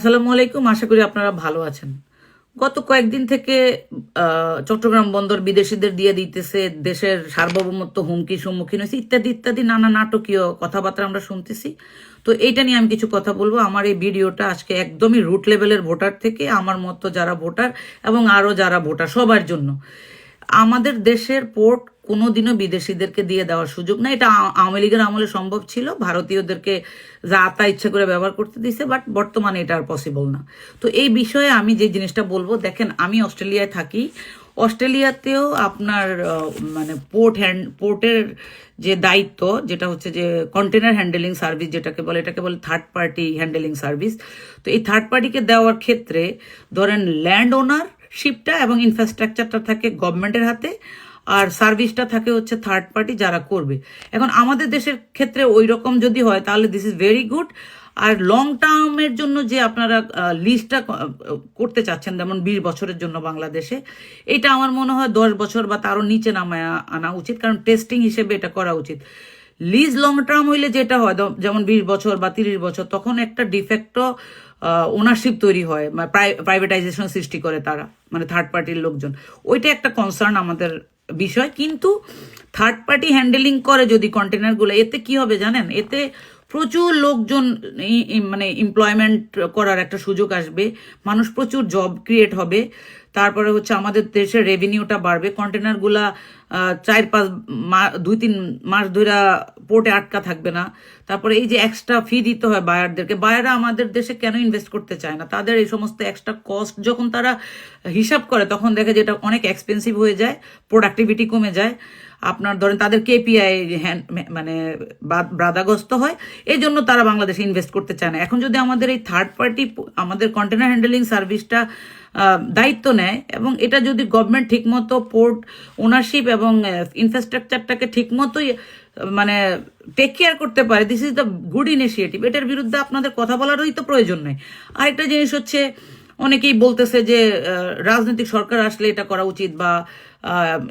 আসসালামু আলাইকুম, আশা করি আপনারা ভালো আছেন। গত কয়েকদিন থেকে চট্টগ্রাম বন্দর বিদেশিদের দিয়ে দিতেছে, দেশের সার্বভৌমত্ব হুমকি সম্মুখীন হয়েছে, ইত্যাদি ইত্যাদি, নানা নাটকীয় কথাবার্তা আমরা শুনতেছি। তো এইটা নিয়ে আমি কিছু কথা বলব। আমার এই ভিডিওটা আজকে একদমই রুট লেভেলের ভোটার থেকে, আমার মতো যারা ভোটার এবং আরও যারা ভোটার সবার জন্য। আমাদের দেশের পোর্ট কোনোদিনও বিদেশিদেরকে দিয়ে দেওয়ার সুযোগ না এটা আওয়ামী লীগের আমলে সম্ভব ছিল। ভারতীয়দেরকে যা তা ইচ্ছা করে ব্যবহার করতে দিছে, বাট বর্তমানে এটা আর পসিবল না। তো এই বিষয়ে আমি যে জিনিসটা বলব, দেখেন, আমি অস্ট্রেলিয়ায় থাকি। অস্ট্রেলিয়াতেও আপনার মানে পোর্ট হ্যান্ড পোর্টের যে দায়িত্ব, যেটা হচ্ছে যে কন্টেনার হ্যান্ডেলিং সার্ভিস যেটাকে বলে, এটাকে বলে থার্ড পার্টি হ্যান্ডেলিং সার্ভিস তো এই থার্ড পার্টিকে দেওয়ার ক্ষেত্রে ধরেন ল্যান্ড ওনার শিপটা এবং ইনফ্রাস্ট্রাকচারটা থাকে গভর্নমেন্টের হাতে আর সার্ভিসটা থাকে হচ্ছে থার্ড পার্টি যারা করবে। এখন আমাদের দেশের ক্ষেত্রে ওই রকম যদি হয়, তাহলে দিস ইজ ভেরি গুড আর লং টার্মের জন্য যে আপনারা লিস্টটা করতে চাচ্ছেন, যেমন বিশ বছরের জন্য বাংলাদেশে, এটা আমার মনে হয় দশ বছর বা তারও নিচে নামায় আনা উচিত, কারণ টেস্টিং হিসেবে এটা করা উচিত। লিজ লং টার্ম হইলে যেটা হয় যেমন বিশ বছর বা তিরিশ বছর, তখন একটা ডিফেক্টো ওনারশিপ তৈরি হয় প্রাইভেটাইজেশন সৃষ্টি করে তারা মানে থার্ড পার্টির লোকজন। ওইটা একটা কনসার্ন আমাদের বিষয়, কিন্তু থার্ড পার্টি হ্যান্ডেলিং করে যদি কন্টেনারগুলো এতে কি হবে জানেন? এতে প্রচুর লোকজন মানে এমপ্লয়মেন্ট করার একটা সুযোগ আসবে। মানুষ প্রচুর জব ক্রিয়েট হবে। তারপরে হচ্ছে আমাদের দেশের রেভিনিউটা বাড়বে। কন্টেনারগুলা চার পাঁচ দুই তিন মাস ধরে পোর্টে আটকা থাকবে না। তারপরে এই যে এক্সট্রা ফি দিতে হয় বায়ারদেরকে বায়াররা আমাদের দেশে কেন ইনভেস্ট করতে চায় না? তাদের এই সমস্ত এক্সট্রা কস্ট যখন তারা হিসাব করে, তখন দেখে যে এটা অনেক এক্সপেন্সিভ হয়ে যায় প্রোডাক্টিভিটি কমে যায়। আপনার ধরেন তাদের কেপিআই মানে বা- বাধাগ্রস্ত হয়। এই জন্য তারা বাংলাদেশে ইনভেস্ট করতে চায় না। এখন যদি আমাদের এই থার্ড পার্টি আমাদের কন্টেনার হ্যান্ডেলিং সার্ভিসটা দায়িত্ব নেয় এবং এটা যদি গভর্নমেন্ট ঠিকমতো পোর্ট ওনারশিপ এবং ইনফ্রাস্ট্রাকচারটাকে ঠিকমতোই মানে টেক কেয়ার করতে পারে this is the good initiative এটার বিরুদ্ধে আপনাদের কথা বলারই তো প্রয়োজন নেই। আরেকটা জিনিস হচ্ছে, অনেকেই বলতেছে যে রাজনৈতিক সরকার আসলে এটা করা উচিত বা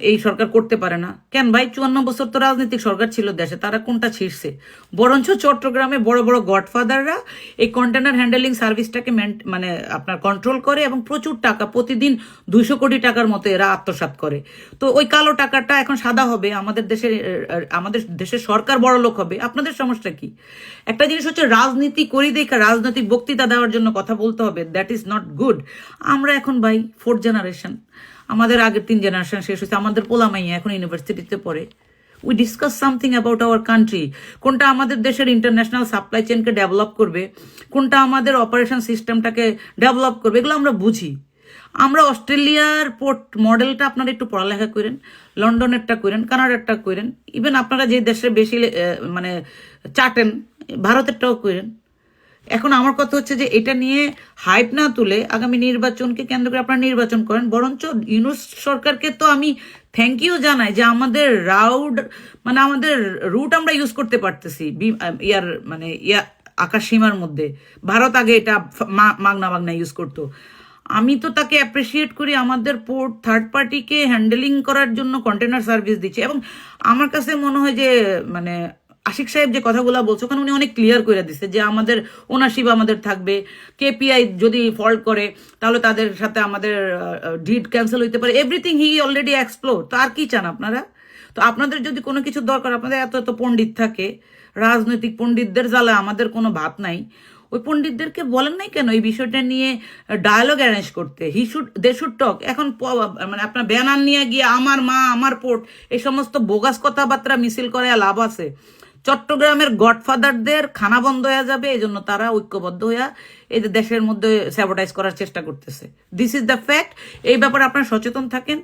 এই সরকার করতে পারে না। কেন ভাই? চুয়ান্ন বছর তো রাজনৈতিক সরকার ছিল দেশে, তারা কোনটা ছিঁড়ছে? বরঞ্চ চট্টগ্রামে বড় বড় গডফাদাররা এই কন্টেনার হ্যান্ডেলিং সার্ভিসটাকে মেন- আপনার কন্ট্রোল করে এবং প্রচুর টাকা, প্রতিদিন দুইশো কোটি টাকার মতো এরা আত্মসাৎ করে। তো ওই কালো টাকাটা এখন সাদা হবে, আমাদের দেশের আমাদের দেশের সরকার বড় লোক হবে, আপনাদের সমস্যা কি? একটা জিনিস হচ্ছে রাজনীতি করি দেখা রাজনৈতিক বক্তৃতা দেওয়ার জন্য কথা বলতে হবে দ্যাট ইজ নট গুড আমরা এখন ভাই ফোর্থ জেনারেশন আমাদের আগের তিন জেনারেশন শেষ হয়েছে, আমাদের পোলামাইয়া এখন ইউনিভার্সিটিতে পড়ে। We discuss something about our country কোনটা আমাদের দেশের ইন্টারন্যাশনাল সাপ্লাই চেনকে ডেভেলপ করবে, কোনটা আমাদের অপারেশন সিস্টেমটাকে ডেভেলপ করবে, এগুলো আমরা বুঝি। আমরা অস্ট্রেলিয়ার পোর্ট মডেলটা আপনারা একটু পড়ালেখা করেন, লন্ডনেরটা করেন, কানাডারটা করেন ইভেন আপনারা যে দেশে বেশি মানে চাটেন, ভারতেরটাও করেন। এখন আমার কথা হচ্ছে যে এটা নিয়ে হাইপ না তুলে আগামী নির্বাচনকে কেন্দ্র করে আপনারা নির্বাচন করেন, বরঞ্চ ইউনুস সরকারকে তো আমি থ্যাংক ইউ জানাই যে আমাদের রাউড মানে আমাদের রুট আমরা ইউজ করতে পারতেছি ইয়ার মানে ইয়া, আকাশ সীমার মধ্যে। ভারত আগে এটা মাগনা মাগনা ইউজ করতো। আমি তো তাকে অ্যাপ্রিসিয়েট করি, আমাদের পোর্ট থার্ড পার্টিকে হ্যান্ডেলিং করার জন্য কন্টেনার সার্ভিস দিচ্ছে। এবং আমার কাছে মনে হয় যে মানে আশিক সাহেব যে কথাগুলো বলছে, ওখানে উনি অনেক ক্লিয়ার করে দিচ্ছে যে আমাদের ওনারশিপ আমাদের থাকবে। কেপিআই যদি ফল্ট করে, তাহলে তাদের সাথে আমাদের ডিড ক্যান্সেল হইতে পারে। এভরিথিং হি অলরেডি এক্সপ্লোর তো আর কি চান আপনারা? তো আপনাদের যদি কোনো কিছু দরকার, আপনাদের এত এত পণ্ডিত থাকে, রাজনৈতিক পণ্ডিতদের জ্বালা আমাদের কোনো ভাত নাই। ওই পণ্ডিতদেরকে বলেন নাই কেন এই বিষয়টা নিয়ে ডায়ালগ অ্যারেঞ্জ করতে? হি শুড দে শুড টক এখন মানে আপনার ব্যানার নিয়ে গিয়ে আমার মা, আমার পোর্ট এই সমস্ত বোগাস কথাবার্তা মিছিল করে লাভ আছে। চট্টগ্রামের গডফাদারদের খানা বন্ধ হয়ে যাবে, এই জন্য তারা ঐক্যবদ্ধ হয়ে এই যে দেশের মধ্যে স্যাবোটাইজ করার চেষ্টা করতেছে। দিস ইজ দ্য ফ্যাক্ট এই ব্যাপারে আপনারা সচেতন থাকেন।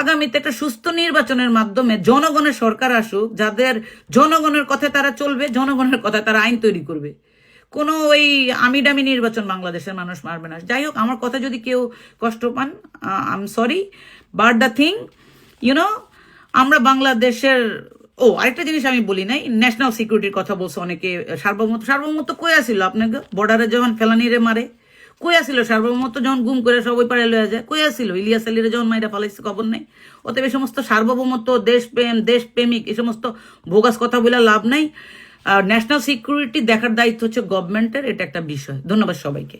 আগামীতে একটা সুস্থ নির্বাচনের মাধ্যমে জনগণের সরকার আসুক, যাদের জনগণের কথা তারা চলবে, জনগণের কথা তারা আইন তৈরি করবে। কোনো ওই আমিডামি নির্বাচন বাংলাদেশের মানুষ মারবে না। যাই হোক, আমার কথা যদি কেউ কষ্ট পান I am sorry but the thing you know আমরা বাংলাদেশের ও, আরেকটা জিনিস আমি বলি নাই ন্যাশনাল সিকিউরিটির কথা বলছে অনেকে, সার্বভৌমত্ব সার্বভৌমত্ব কই আসিল আপনাকে? বর্ডারে যখন ফেলানিরে মারে, কই আসিল সার্বভৌমত্ব যখন গুম করে সব ওই পারে লয়ে যায়, কই আসিল ইলিয়াস আলীরে যখন মাইরা ফালাইছে খবর নেই? অতএব এই সমস্ত সার্বভৌমত্ব, দেশপ্রেম, দেশপ্রেমিক, এই সমস্ত ভোগাস কথা বলে লাভ নাই। ন্যাশনাল সিকিউরিটি দেখার দায়িত্ব হচ্ছে গভর্নমেন্টের এটা একটা বিষয়। ধন্যবাদ সবাইকে।